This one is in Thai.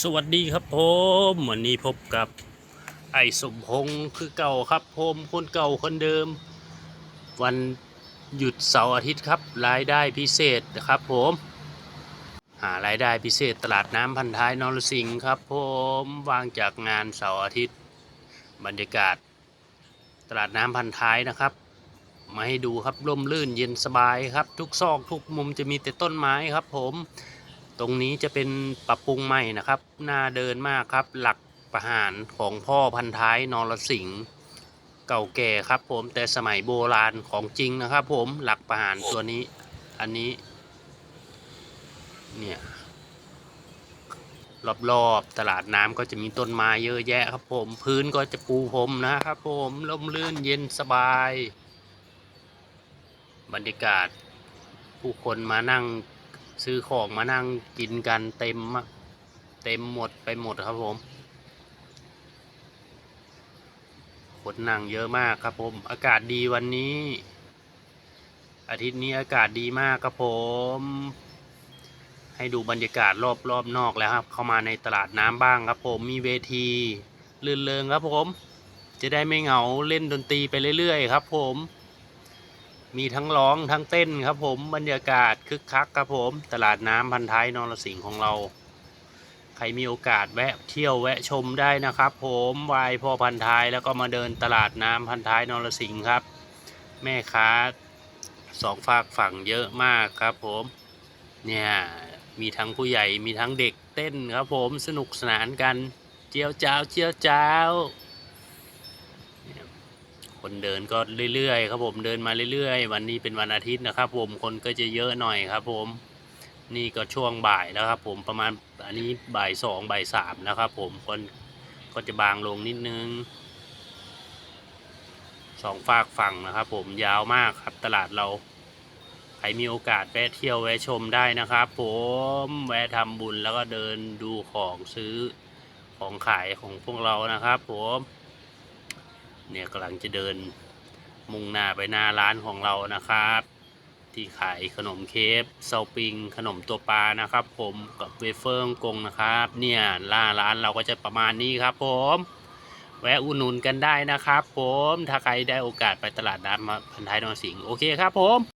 สวัสดีครับผมวันนี้พบกับไอ้สมพงษ์คือเก่าครับผมคนเก่าคนเดิม วันหยุดเสาร์อาทิตย์ครับ รายได้พิเศษนะครับผม หารายได้พิเศษตลาดน้ำพันท้ายนรสิงห์ครับผมวางจากงานเสาร์อาทิตย์ บรรยากาศ ตลาดน้ำพันท้ายนะครับ มาให้ดูครับร่มรื่นเย็นสบายครับ ทุกซอกทุกมุมจะมีแต่ต้นไม้ครับผม ตรงนี้จะเป็นปรับปรุงใหม่นะครับน่าเดินมากครับ หลักประหารของพ่อพันท้ายนรสิงห์เก่าแก่ครับ ผมแต่สมัยโบราณของจริงนะครับ ผมหลักประหารตัวนี้ อันนี้ เนี่ยรอบๆตลาดน้ำก็จะมีต้นไม้เยอะแยะครับ ผมพื้นก็จะปูพรมนะครับ ผมร่มรื่นเย็นสบาย บรรยากาศ ผู้คนมานั่ง ซื้อของมานั่งกินกันเต็มอะเต็มหมดไปหมดครับผมคนนั่งเยอะมากครับผม อากาศดีวันนี้ อาทิตย์นี้อากาศดีมากครับผม ให้ดูบรรยากาศรอบรอบนอกแล้วครับ เข้ามาในตลาดน้ำบ้างครับผม มีเวทีลื่นเริงครับผม จะได้ไม่เหงาเล่นดนตรีไปเรื่อยๆ ครับผม มีทั้งร้องทั้งเต้นครับผมบรรยากาศคึกคักครับผม ตลาดน้ำพันท้ายนรสิงห์ของเรา ใครมีโอกาสแวะเที่ยวแวะชมได้นะครับ ผมวายพ่อพันท้ายแล้วก็มาเดินตลาดน้ำพันท้ายนรสิงห์ครับ แม่ค้าสองฝากฝั่งเยอะมากครับผม เนี่ยมีทั้งผู้ใหญ่มีทั้งเด็กเต้นครับผมสนุกสนานกัน เจียวจ้าวเจียวจ้าว คนเดินก็เรื่อยๆครับผมเดินมาเรื่อยๆ วันนี้เป็นวันอาทิตย์นะครับ ผมคนก็จะเยอะหน่อยครับผมนี่ก็ช่วงบ่ายแล้วครับผมประมาณอันนี้บ่ายสองบ่ายสามแล้วครับผมคนก็จะบางลงนิดนึงสองฝากฝั่งนะครับ ผมยาวมากครับตลาดเราใครมีโอกาสแวะเที่ยวแวะชมได้นะครับ ผมแวะทำบุญแล้วก็เดินดูของซื้อของขายของพวกเรานะครับ ผม เนี่ยกำลังจะเดินมุ่งหน้าไปหน้าร้านของเรานะครับ ที่ขายขนมเค้กเซาปิง ขนมตัวปลานะครับ ผมกับเวเฟอร์งกงนะครับ เนี่ยล่าร้านเราก็จะประมาณนี้ครับ ผม แวะอุดหนุนกันได้นะครับ ผมถ้าใครได้โอกาสไปตลาดน้ำพันท้ายนนสิงห์โอเคครับผม